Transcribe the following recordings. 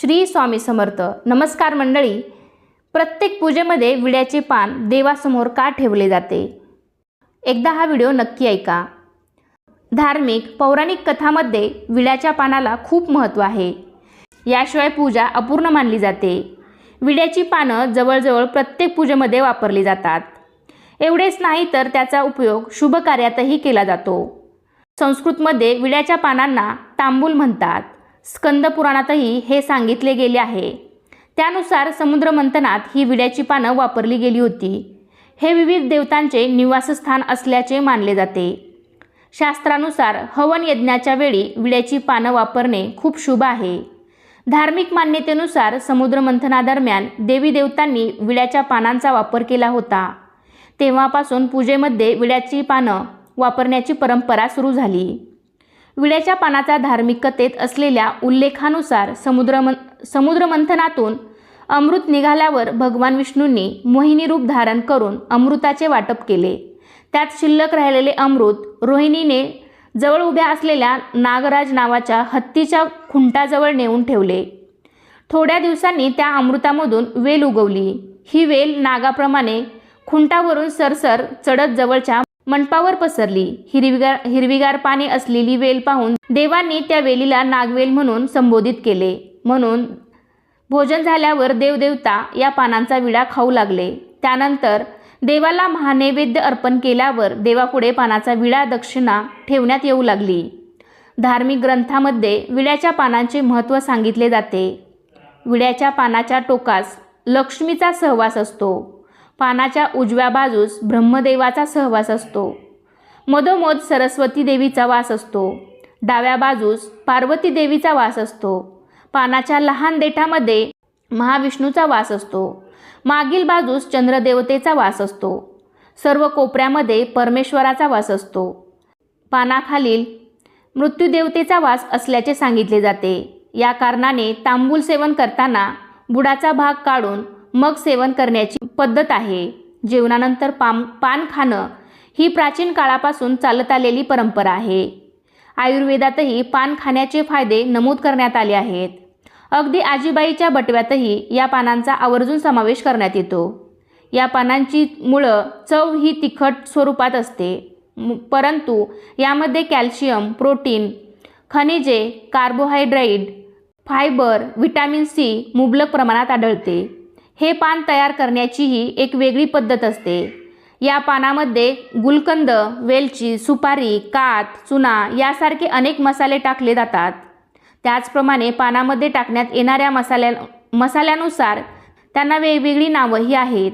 श्री स्वामी समर्थ. नमस्कार मंडळी. प्रत्येक पूजेमध्ये विड्याचे पान देवासमोर का ठेवले जाते? एकदा हा व्हिडिओ नक्की ऐका. धार्मिक पौराणिक कथामध्ये विड्याच्या पानाला खूप महत्त्व आहे. याशिवाय पूजा अपूर्ण मानली जाते. विड्याची पानं जवळजवळ प्रत्येक पूजेमध्ये वापरली जातात. एवढेच नाही तर त्याचा उपयोग शुभ कार्यातही केला जातो. संस्कृतमध्ये विड्याच्या पानांना तांबूल म्हणतात. स्कंद पुराणातही हे सांगितले गेले आहे. त्यानुसार समुद्रमंथनात ही विड्याची पानं वापरली गेली होती. हे विविध देवतांचे निवासस्थान असल्याचे मानले जाते. शास्त्रानुसार हवन यज्ञाच्या वेळी विड्याची पानं वापरणे खूप शुभ आहे. धार्मिक मान्यतेनुसार समुद्रमंथनादरम्यान देवी देवतांनी विड्याच्या पानांचा वापर केला होता. तेव्हापासून पूजेमध्ये विड्याची पानं वापरण्याची परंपरा सुरू झाली. विड्याच्या पानाचा धार्मिक कथेत असलेल्या उल्लेखानुसार समुद्रमन समुद्रमंथनातून अमृत निघाल्यावर भगवान विष्णूंनी मोहिनी रूप धारण करून अमृताचे वाटप केले. त्यात शिल्लक राहिलेले अमृत रोहिणीने जवळ उभ्या असलेल्या नागराज नावाच्या हत्तीच्या खुंटाजवळ नेऊन ठेवले. थोड्या दिवसांनी त्या अमृतामधून वेल उगवली. ही वेल नागाप्रमाणे खुंटावरून सरसर चढत जवळच्या मंडपावर पसरली. हिरवीगार हिरवीगार पाने असलेली वेल पाहून देवांनी त्या वेलीला नागवेल म्हणून संबोधित केले. म्हणून भोजन झाल्यावर देवदेवता या पानांचा विडा खाऊ लागले. त्यानंतर देवाला महानैवेद्य अर्पण केल्यावर देवापुढे पानाचा विडा दक्षिणा ठेवण्यात येऊ लागली. धार्मिक ग्रंथामध्ये विड्याच्या पानांचे महत्त्व सांगितले जाते. विड्याच्या पानाच्या टोकास लक्ष्मीचा सहवास असतो. पानाच्या उजव्या बाजूस ब्रह्मदेवाचा सहवास असतो. मधोमध सरस्वती देवीचा वास असतो. डाव्या बाजूस पार्वती देवीचा वास असतो. पानाच्या लहान देठामध्ये महाविष्णूचा वास असतो. मागील बाजूस चंद्रदेवतेचा वास असतो. सर्व कोपऱ्यामध्ये परमेश्वराचा वास असतो. पानाखालील मृत्यूदेवतेचा वास असल्याचे सांगितले जाते. या कारणाने तांबूल सेवन करताना बुडाचा भाग काढून मग सेवन करण्याची पद्धत आहे. जेवणानंतर पाम पान खाणं ही प्राचीन काळापासून चालत आलेली परंपरा आहे. आयुर्वेदातही पान खाण्याचे फायदे नमूद करण्यात आले आहेत. अगदी आजीबाईच्या बटव्यातही या पानांचा आवर्जून समावेश करण्यात येतो. या पानांची मुळं चव ही तिखट स्वरूपात असते. परंतु यामध्ये कॅल्शियम प्रोटीन खनिजे कार्बोहायड्रेट फायबर व्हिटॅमिन सी मुबलक प्रमाणात आढळते. हे पान तयार करण्याचीही एक वेगळी पद्धत असते. या पानामध्ये गुलकंद वेलची सुपारी कात चुना यासारखे अनेक मसाले टाकले जातात. त्याचप्रमाणे पानामध्ये टाकण्यात येणाऱ्या मसाल्या मसाल्यानुसार त्यांना वेगवेगळी नावंही आहेत.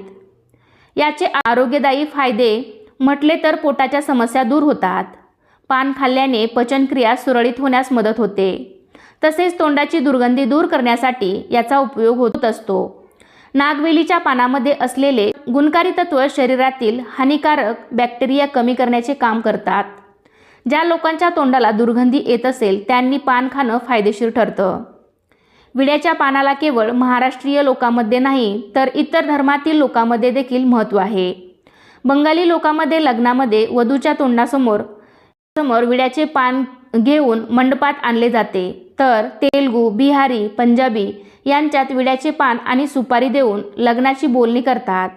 याचे आरोग्यदायी फायदे म्हटले तर पोटाच्या समस्या दूर होतात. पान खाल्ल्याने पचनक्रिया सुरळीत होण्यास मदत होते. तसेच तोंडाची दुर्गंधी दूर करण्यासाठी याचा उपयोग होत असतो. नागवेलीच्या पानामध्ये असलेले गुणकारी तत्व शरीरातील हानिकारक बॅक्टेरिया कमी करण्याचे काम करतात. ज्या लोकांच्या तोंडाला दुर्गंधी येत असेल त्यांनी पान खाणं फायदेशीर ठरतं. विड्याच्या पानाला केवळ महाराष्ट्रीय लोकांमध्ये नाही तर इतर धर्मातील लोकांमध्ये देखील महत्त्व आहे. बंगाली लोकांमध्ये लग्नामध्ये वधूच्या तोंडासमोर समोर विड्याचे पान घेऊन मंडपात आणले जाते. तर तेलगू बिहारी पंजाबी यांच्यात विड्याचे पान आणि सुपारी देऊन लग्नाची बोलणी करतात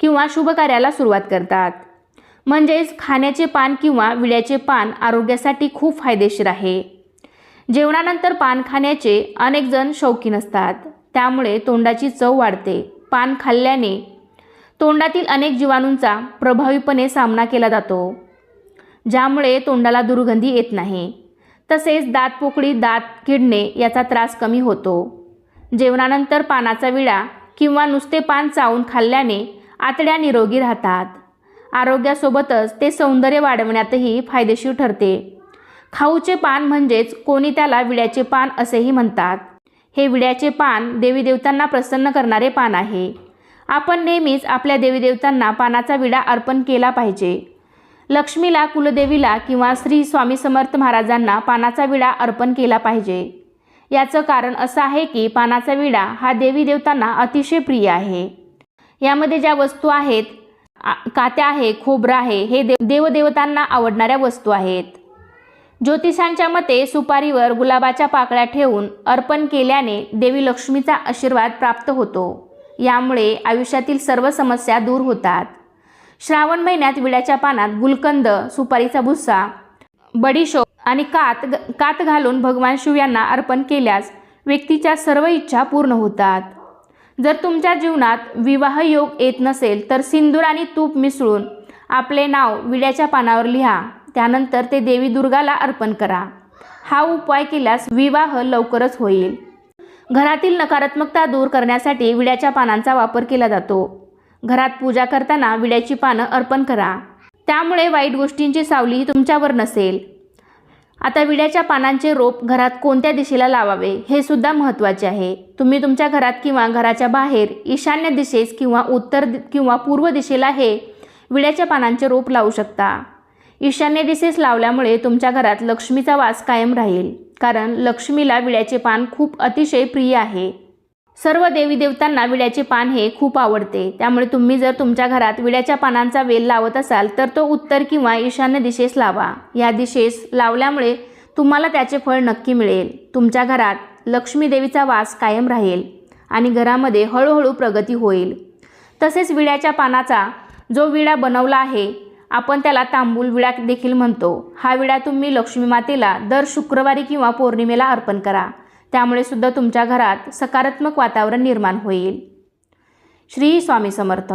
किंवा शुभकार्याला सुरुवात करतात. म्हणजेच खाण्याचे पान किंवा विड्याचे पान आरोग्यासाठी खूप फायदेशीर आहे. जेवणानंतर पान खाण्याचे अनेकजण शौकीन असतात. त्यामुळे तोंडाची चव वाढते. पान खाल्ल्याने तोंडातील अनेक जीवाणूंचा प्रभावीपणे सामना केला जातो. ज्यामुळे तोंडाला दुर्गंधी येत नाही. तसेच दातपोकळी दात किडणे याचा त्रास कमी होतो. जेवणानंतर पानाचा विडा किंवा नुसते पान चावून खाल्ल्याने आतड्या निरोगी राहतात. आरोग्यासोबतच ते सौंदर्य वाढवण्यातही फायदेशीर ठरते. खाऊचे पान म्हणजेच कोणी त्याला विड्याचे पान असेही म्हणतात. हे विड्याचे पान देवीदेवतांना प्रसन्न करणारे पान आहे. आपण नेहमीच आपल्या देवीदेवतांना पानाचा विडा अर्पण केला पाहिजे. लक्ष्मीला कुलदेवीला किंवा श्री स्वामी समर्थ महाराजांना पानाचा विडा अर्पण केला पाहिजे. याचं कारण असं आहे की पानाचा विडा हा देवी देवतांना अतिशय प्रिय आहे. यामध्ये ज्या वस्तू आहेत आ- कात्या आहे खोबरं आहे हे देव देवदेवतांना आवडणाऱ्या वस्तू आहेत. ज्योतिषांच्या मते सुपारीवर गुलाबाच्या पाकळ्या ठेवून अर्पण केल्याने देवी लक्ष्मीचा आशीर्वाद प्राप्त होतो. यामुळे आयुष्यातील सर्व समस्या दूर होतात. श्रावण महिन्यात विड्याच्या पानात गुलकंद सुपारीचा भुस्सा बडीशोप आणि कात कात घालून भगवान शिव यांना अर्पण केल्यास व्यक्तीच्या सर्व इच्छा पूर्ण होतात. जर तुमच्या जीवनात विवाह योग येत नसेल तर सिंदूर आणि तूप मिसळून आपले नाव विड्याच्या पानावर लिहा. त्यानंतर ते देवी दुर्गाला अर्पण करा. हा उपाय केल्यास विवाह लवकरच होईल. घरातील नकारात्मकता दूर करण्यासाठी विड्याच्या पानांचा वापर केला जातो. घरात पूजा करताना विड्याची पानं अर्पण करा. त्यामुळे वाईट गोष्टींची सावली तुमच्यावर नसेल. आता विड्याच्या पानांचे रोप घरात कोणत्या दिशेला लावावे हे सुद्धा महत्त्वाचे आहे. तुम्ही तुमच्या घरात किंवा घराच्या बाहेर ईशान्य दिशेस किंवा उत्तर दि- किंवा पूर्व दिशेला हे विड्याच्या पानांचे रोप लावू शकता. ईशान्य दिशेस लावल्यामुळे तुमच्या घरात लक्ष्मीचा वास कायम राहील. कारण लक्ष्मीला विड्याचे पान खूप अतिशय प्रिय आहे. सर्व देवी देवतांना विड्याचे पान हे खूप आवडते. त्यामुळे तुम्ही जर तुमच्या घरात विड्याच्या पानांचा वेल लावत असाल तर तो उत्तर किंवा ईशान्य दिशेस लावा. या दिशेस लावल्यामुळे तुम्हाला त्याचे फळ नक्की मिळेल. तुमच्या घरात लक्ष्मी देवीचा वास कायम राहील आणि घरामध्ये हळूहळू प्रगती होईल. तसेच विड्याच्या पानाचा जो विडा बनवला आहे आपण त्याला तांबूल विडा देखील म्हणतो. हा विडा तुम्ही लक्ष्मी मातेला दर शुक्रवारी किंवा पौर्णिमेला अर्पण करा. त्यामुळे सुद्धा तुमच्या घरात सकारात्मक वातावरण निर्माण होईल. श्री स्वामी समर्थ.